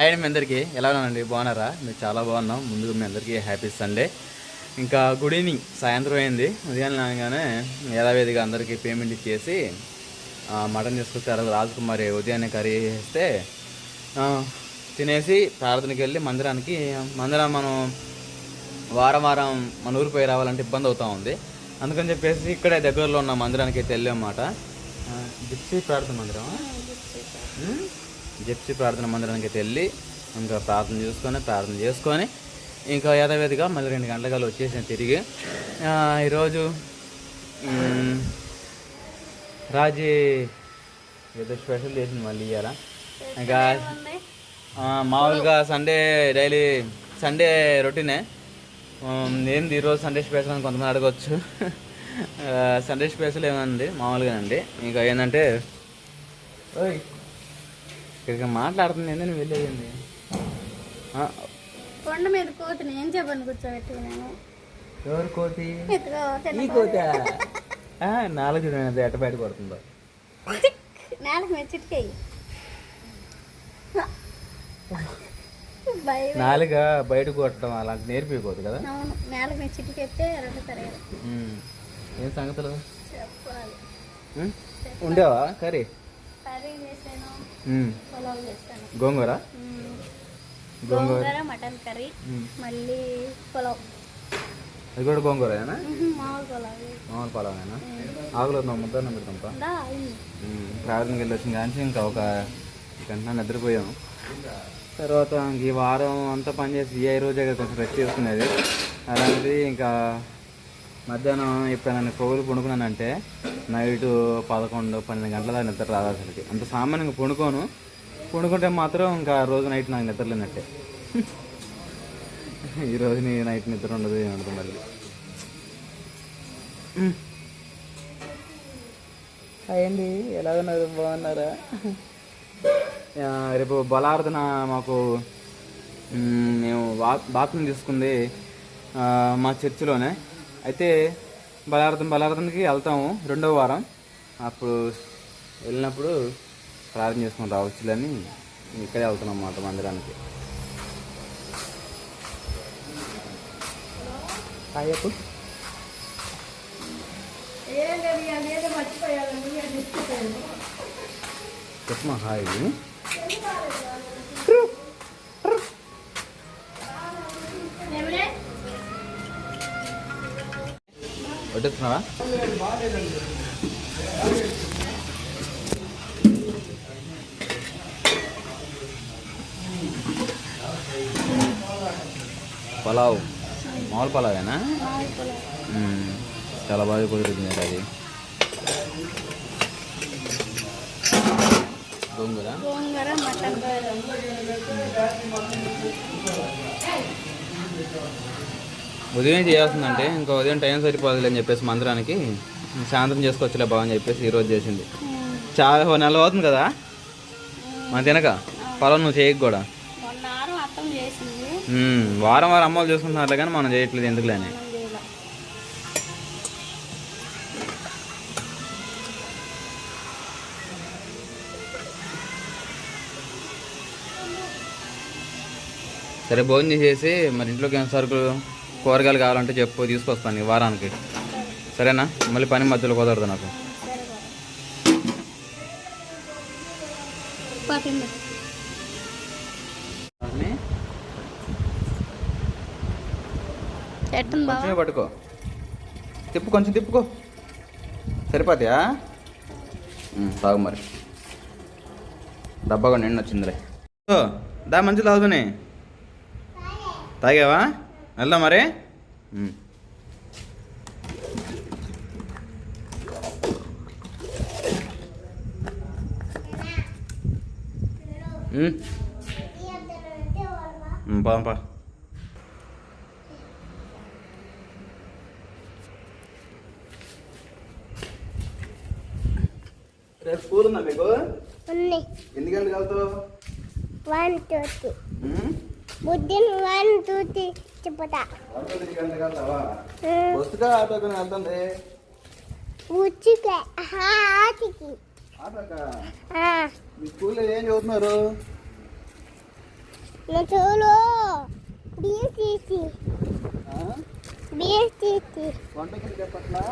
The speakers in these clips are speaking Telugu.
హాయ్ మీ అందరికీ. ఎలా ఉన్నానండి బాగున్నారా? మీరు చాలా బాగున్నాం. ముందుగా మీ అందరికీ హ్యాపీ సండే ఇంకా గుడ్ ఈవినింగ్ సాయంత్రం అయింది. ఉదయం లాగానే యథావేదిగా అందరికీ పేమెంట్ ఇచ్చేసి మటన్ తీసుకొచ్చారు. రాజకుమారి ఉదయాన్నే కర్రీ చేస్తే తినేసి ప్రార్థనకి వెళ్ళి మందిరానికి మందిరం మనం వారం వారం మన ఊరు పోయి రావాలంటే ఇబ్బంది అవుతా ఉంది. అందుకని చెప్పేసి ఇక్కడే దగ్గరలో ఉన్న మందిరానికి అయితే వెళ్ళామన్నమాట జిప్సీ ప్రార్థన మందిరం జిప్సీ ప్రార్థన మందిరానికి అయితే వెళ్ళి ఇంకా ప్రార్థన చేసుకొని ప్రార్థన చేసుకొని ఇంకా యథావిధిగా మళ్ళీ రెండు గంటలకాలు వచ్చేసాను తిరిగి ఈరోజు రాజీ ఏదో స్పెషల్ చేసింది మళ్ళీ ఇయ్యాల. ఇంకా మామూలుగా సండే డైలీ సండే రొటీనే. ఏంది ఈరోజు సండే స్పెషల్ అని కొంతమంది అడగవచ్చు సండే స్పెషల్ ఏమంది మామూలుగానండి ఇంకా ఏంటంటే ఓయ్ ఇక్కడికి మాట్లాడుతుంది ఏందని వెళ్ళేయండి ఆ, కొండ మీద కోతిని ఏం చెప్పని కూర్చోబెట్టి నేను. ఎవరు కోతి? ఈ కోత నాలుగు చూడండి ఎట్ట బయట కొడుతుందో. నేలకు మీద చిటికెయ్యి భయం. నాలుగ బయట కొట్టడం అలాంటి నేర్పిపోదు కదా? అవును నేలకు మీద చిటికెత్తే రెండు తరగదు. ఉమ్. ఏం సంగతులు? చెప్పాలి? ఉండేవా కర్రీ? కర్రీ. పులావ్ గోంగూర. గోంగూర. గోంగూర మటన్ కర్రీ. మళ్ళీ పులావ్. అది కూడా గోంగూరేనా? మ్మ్. మామూలు పులావ్. మామూలు పొలమేనా ఆకులు ముద్ద పెడతాంపా వెళ్ళి వచ్చిన కానీ ఇంకా ఒక గంట నిద్రపోయాము తర్వాత ఇంక ఈ వారం అంతా పనిచేసి ఈ రోజే కదా కొంచెం రెస్ట్ చేసుకునేది అలాంటిది ఇంకా మధ్యాహ్నం ఇప్పుడు నన్ను కోగులు పడుకున్నానంటే నైట్ పదకొండు పన్నెండు గంటల దాకా నిద్ర రాదు అసలుకి. అంత సామాన్యంగా పడుకోను పడుకుంటే మాత్రం ఇంకా రోజు నైట్ నాకు నిద్ర లేనట్టే. ఈ రోజు నీ నైట్ నిద్ర ఉండదు ఏమంటుంది మళ్ళీ అయ్యండి ఎలా ఉన్నారు? బాగున్నారా? రేపు బలార్థన మాకు మేము బా బాత్రూమ్ తీసుకుంది మా చర్చిలోనే. అయితే బలార్థం బలార్థనకి వెళ్తాము రెండో వారం. అప్పుడు వెళ్ళినప్పుడు ప్రార్థన చేసుకుని రావచ్చులని ఇక్కడే వెళ్తున్నాం అన్నమాట మందిరానికి. చెప్పమా హాయ్. వడ్డిస్తున్నావా పలావ్ మామూలు పలావేనా మామూలు పులావ్ మ్మ్. చాలా బాగా కుదురుతుంది అది గోంగూర గోంగూర మటన్ ఉదయం చేయాల్సిందంటే ఇంకా ఉదయం టైం సరిపోదులే అని చెప్పేసి మందిరానికి సాయంత్రం చేసుకోవచ్చులే బాగా చెప్పేసి ఈరోజు చేసింది. చాలా నెల అవుతుంది కదా? మనం తినక? పొలం నువ్వు చేయకు కూడా. వారం. వారం అమ్మలు చూసుకుంటున్నారులే కానీ మనం చేయట్లేదు ఎందుకులేని సరే భోజనం చేసేసి మరి ఇంట్లోకి ఏం సరుకులు? కూరగాయలు కావాలంటే చెప్పు తీసుకొస్తాను ఈ వారానికి. సరేనా? మళ్ళీ పని మధ్యలో కుదరదు నాకు. పట్టుకో. తిప్పు కొంచెం తిప్పుకో. సరిపోతాయా? తాగు మరి. డబ్బా కూడా నిండి వచ్చిందిలే దా మంచి తాగుతుని తాగావా? వెళ్దా మరి? పా రేపు స్కూల్ ఉందా మీకు? ఎన్ని గంటలకు వెళ్తావు? One two three. One two three. చెప్పుతా. ఎన్ని గంటలకు వెళ్తావా బస్సుగా ఆటోకి వెళ్తుంది. ఉచికే ఆటికి. ఆటోకా? ఆ, మీ స్కూల్లో ఏం చదువుతున్నారు? నా చూడు బీసీసీ బీసీసీ వంటకి చెప్పట్లా?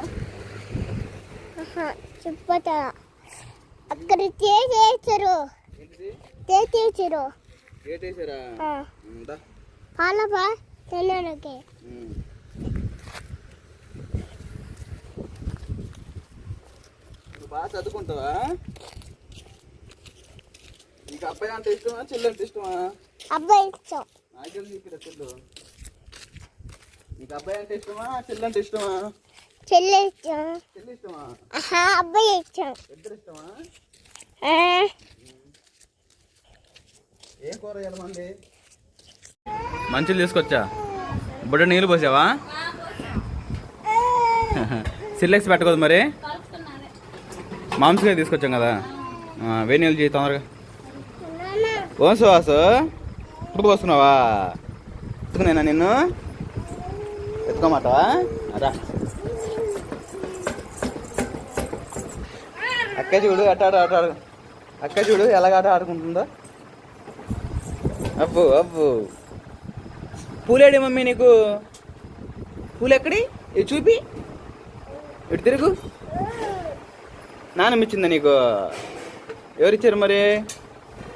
చెప్పతా. అక్కడ చేసేసారు. చేసేసారు. ఏటేసారా పాలపా. తినడానికి. బాగా చదువుకుంటావా? నీకు అబ్బాయి అంటే ఇష్టమా చెల్లి అంటే ఇష్టమా? అబ్బాయి ఇష్టం. నాకేం ఇక్కడ చెల్లు? నీకు అబ్బాయి అంటే ఇష్టమా చెల్లి అంటే ఇష్టమా? చెల్లి ఇష్టం. చెల్లి ఇష్టమా? అబ్బాయి ఇష్టం. ఇద్దరు ఇష్టమా? ఏం కూర వెళ్ళమంది మంచులు తీసుకొచ్చా? బుడ్డ నీళ్ళు పోసావా? సిల్లెక్స్ పెట్టకూడదు మరి? మాంసకాయ తీసుకొచ్చాం కదా. వేడి నీళ్ళు చేయి తొందరగా. ఓం సువాసు ఇప్పుడు పోస్తున్నావా ఎత్తుకునేనా నిన్ను? ఎత్తుకోమాటవా? రా. అక్క చూడు అట్టాడు ఆట ఆట ఆడు. అక్క చూడు ఎలాగ ఆట ఆడుకుంటుందో. అబ్బు అబ్బు. పూలేడి మమ్మీ నీకు? పూలు ఎక్కడి ఇది చూపి. ఇటు తిరుగు. నాన్నమ్మ ఇచ్చిందా నీకు? ఎవరిచ్చారు మరి?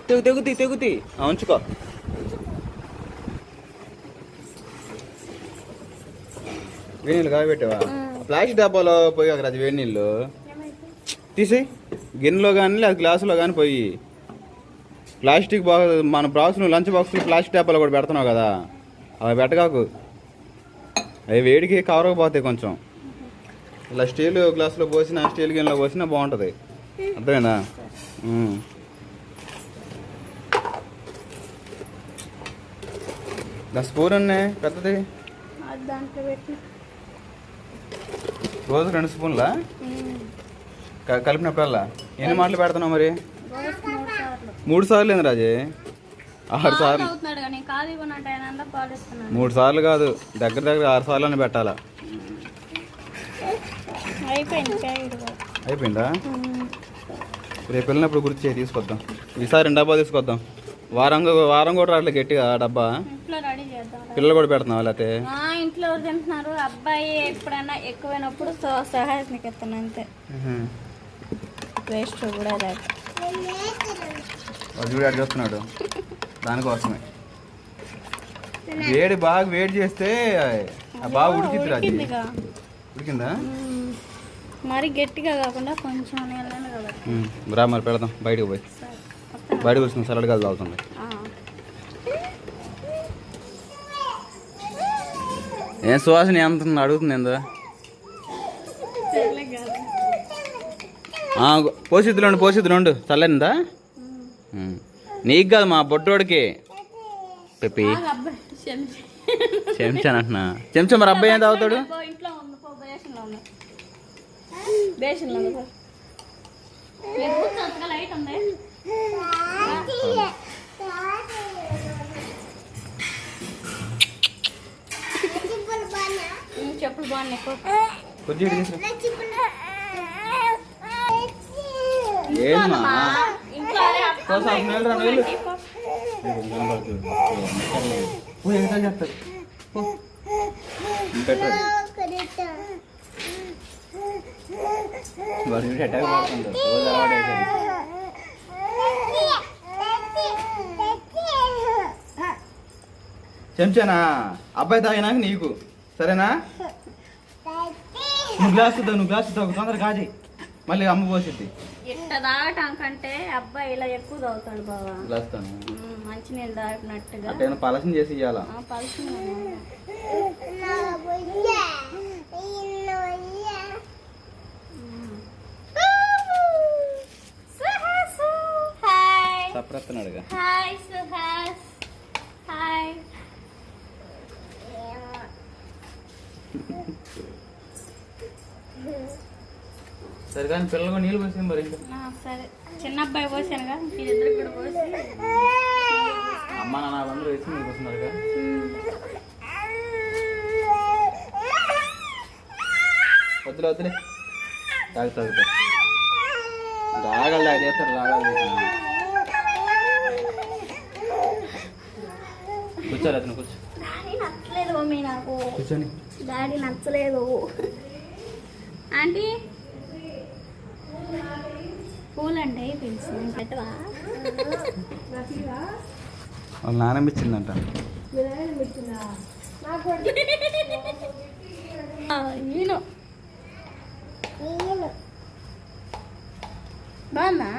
తెగు తెగుతి తెగుతి. ఉంచుకో. వేడి నీళ్ళు కాబెట్టావా ప్లాస్టిక్ డబ్బాలో పోయి అక్కడ అది వేడి నీళ్ళు తీసి. గిన్నెలో కానీ లేదా గ్లాసులో కానీ పోయి. ప్లాస్టిక్ బాక్స్ మన బాక్స్ లంచ్ బాక్స్లో ప్లాస్టిక్ డబ్బాలో కూడా పెడుతున్నావు కదా. అవి పెట్టగాకు. అవి వేడికి కవర్ పోతాయి కొంచెం. ఇలా స్టీల్ గ్లాసులో పోసినా స్టీల్ గిన్నెలో పోసినా బాగుంటుంది. అర్థమైందా? ఉమ్. నా స్పూన్ ఉన్నాయి పెద్దది? రోజు రెండు స్పూన్లా? కలిపినప్పుడల్లా? ఎన్ని మాటలు పెడుతున్నావు మరి? రోజుకి మూడు సార్లు. మూడు సార్లు ఏంది రాజే? ఆరు సార్లు. మూడు సార్లు కాదు దగ్గర దగ్గర ఆరు సార్లు అని పెట్టాలా? అయిపోయింది. రేపు వెళ్ళినప్పుడు గుర్తు చేయి తీసుకొద్దాం. ఈసారి రెండు డబ్బా తీసుకొద్దాం. వారం వారం కూడా రావట్లే గట్టిగా ఆ డబ్బా. పిల్లలు కూడా పెడుతున్నావా లేకపోతే ఇంట్లో తింటున్నారు? అబ్బాయి ఎప్పుడైనా ఎక్కువైనప్పుడు సహాయనికి అంతే. వేస్ట్ కూడా చూడు చూస్తున్నాడు. దానికోసమే వేడి బాగా వేడి చేస్తే బాగా ఉడికిద్ది రాజు ఉడికిందిగా. ఉడికిందా. మరి గట్టిగా కాకుండా కొంచెం రా మరి పెడదాం బయటకు పోయి. బయటకు వచ్చిన సలాడ్ కాదు తాగుతుంది. ఏం సువాసన ఎంత అడుగుతుంది ఏందో సర్లే కాదు. పోసిద్దులోండి పోసిద్దులోండు చల్లనిందా. నీకు కాదు మా బొట్టోడికి పెప్పి. చెంచా. చెంచాను అంటున్నా. చెంచా మరి అబ్బాయి ఏం తాగుతాడు? చెప్పులు బాగున్నాయి. కొద్దిగా చెంచానా అబ్బాయి తాగినాక నీకు? సరేనా? నువ్వు గ్లాస్ నువ్వు గ్లాస్ తాగు తొందర కాజీ మళ్ళీ అమ్మ పోసిద్ది. ఇట్ట తాగటం కంటే అబ్బాయి ఇలా ఎక్కువ తాగుతాడు బావా. గ్లాస్ తాను ఉమ్, మంచినీళ్ళు తాగినట్టుగా. పలసం చేసి ఇవ్వాలా. సుహాసు, హాయ్. సప్రెత్తనాడుగా హాయ్ సుహాస్. హాయ్. సరే కానీ పిల్లలు కూడా నీళ్ళు పోసి మరి సరే. చిన్న అబ్బాయి పోసానుగా వీళ్ళిద్దరికి కూడా పోసి. అమ్మ నాన్న వాళ్ళందరూ వేసి మీకు వస్తున్నారుగా వద్దులే వద్దులే. తాగు తాగు. రాగాలి అది చేస్తారు రాగాలి కూర్చోరు అతను కూర్చో. కూర్చొని. డాడీ నచ్చలేదు. ఆంటీ? పూలంటే పిలిచి పెట్టవా? వాళ్ళ నాన్నమ్మ ఇచ్చిందంట నేను నేను బాగుందా?